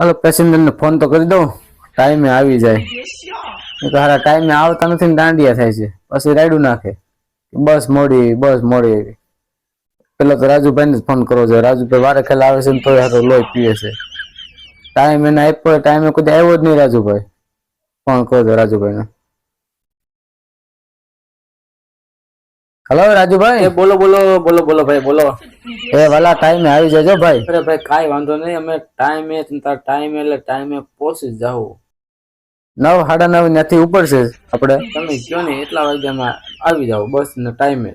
હાલો passenger ને phone તો કરી દઉં. ટાઈમે આવી જાય. હારા, ટાઈમે આવતા નથી ને દાંડિયા થાય છે. પછી રાયડું નાખે. બસ મોડી બસ મોડી પેલો તો રાજુભાઈ ને જ ફોન કરવો જોઈએ. રાજુભાઈ વારે ખેલા આવે છે ને તોય હાથો લોહી પીએ છે. ટાઈમ એને આપ્યો ટાઈમે કદી આવ્યો જ નહીં રાજુભાઈ. ફોન કરો છો હલો રાજુભાઈ? એ બોલો બોલો બોલો બોલો ભાઈ બોલો. એ વાલા ટાઈમે આવી જજો ભાઈ. અરે ભાઈ કાંઈ વાંધો નહીં. અમે ટાઈમે ટાઈમે એટલે ટાઈમે પહોંચી જાવ નવ સાડા નવ ત્યાંથી ઉપર છે આપણે. તમે કયો ને એટલા વાગ્યામાં આવી જાવ બસ ને ટાઈમે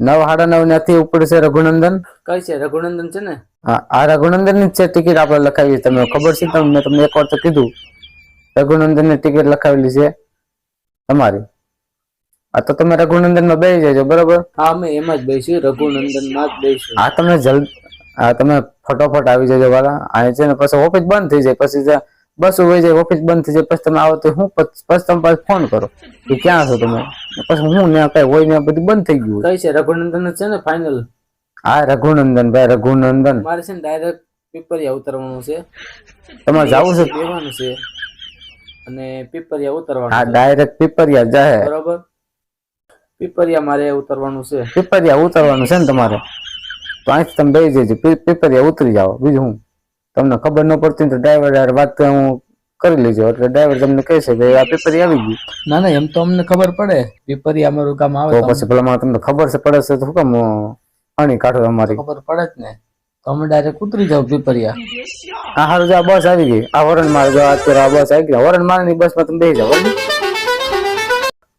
નવ સાડા નવ ત્યાંથી ઉપર છે રઘુનંદન. કઈ છે? રઘુનંદન છે ને? હા આ રઘુનંદનની જ છે ટિકિટ આપણે લખાવી. તમને ખબર છે? તમને મેં તમને એક વાર તો કીધું. રઘુનંદનની ટિકિટ લખાવેલી છે તમારી. આ તો તમે રઘુનંદનમાં બેસી જજો બરોબર? હા અમે એમાં જ બેસી રઘુનંદનમાં જ બેસી હા તમે જલ્દ હા તમે ફટોફટ આવી જજો વાલા. અહીં છે ને પછી ઓફિસ બંધ થઈ જાય પછી બસ ઊભી જાય ઓફિસ બંધ થઈ જાય પછી તમે આવો તો હું પછી તમે પાસે ફોન કરો. કે ક્યાં છો તમે? પછી હું ને કઈ હોય ને બધું બંધ થઈ ગયું કઈ છે રઘુનંદન છે ને ફાઇનલ હા રઘુનંદન ભાઈ રઘુનંદન. મારે છે ને ડાયરેક્ટ પીપરિયા ઉતરવાનું છે. તમારે જવું છે? બેવાનું છે. અને પીપરિયા ઉતરવાનું હા ડાયરેક્ટ પીપરિયા જાહે. બરોબર? પીપરિયા મારે ઉતરવાનું છે. પીપરિયા ઉતરવાનું છે ને તમારે? તો અહીંથી તમે બેસી જજો. પીપરિયા ઉતરી જાઓ. બીજું હું તમને ખબર ન પડતી તો ડ્રાઈવર હારે વાત તો હું કરી લેજો. એટલે ડ્રાઈવર તમને કહેશે કે આ પેપર આવી ગયું. ના ના એમ તો અમને ખબર પડે. પીપરિયા અમારું કામ આવે તો પછી પેલા તમને ખબર છે પડે છે તો શું કામ? પાણી કાઢો અમારી. ખબર પડે જ ને. તો અમે ડાયરેક્ટ ઉતરી જાવ પીપરિયા. આ હારું જો આ બસ આવી ગઈ. આ વરણ મારે જો અત્યારે આ બસ આવી ગઈ. વરણ મારની બસમાં તમે બેસી? આ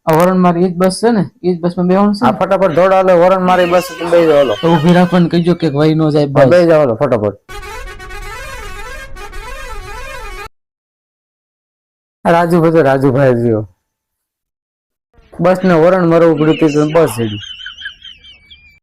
વરણ મારી એ જ બસ છે ને એજ જ બસમાં બેવાનું છે ફટાફટ દોડો હાલો વરણ મારી બસ બેસી જાઓ હાલો. તો ઊભી રાખવાનું કહીજો કે વહી ન જાય બસ બેસી. જાવ ફટાફટ રાજુભાઈ તો રાજુભાઈ રહ્યો બસ ને વરણ મરવું પડ્યું બસ હેડી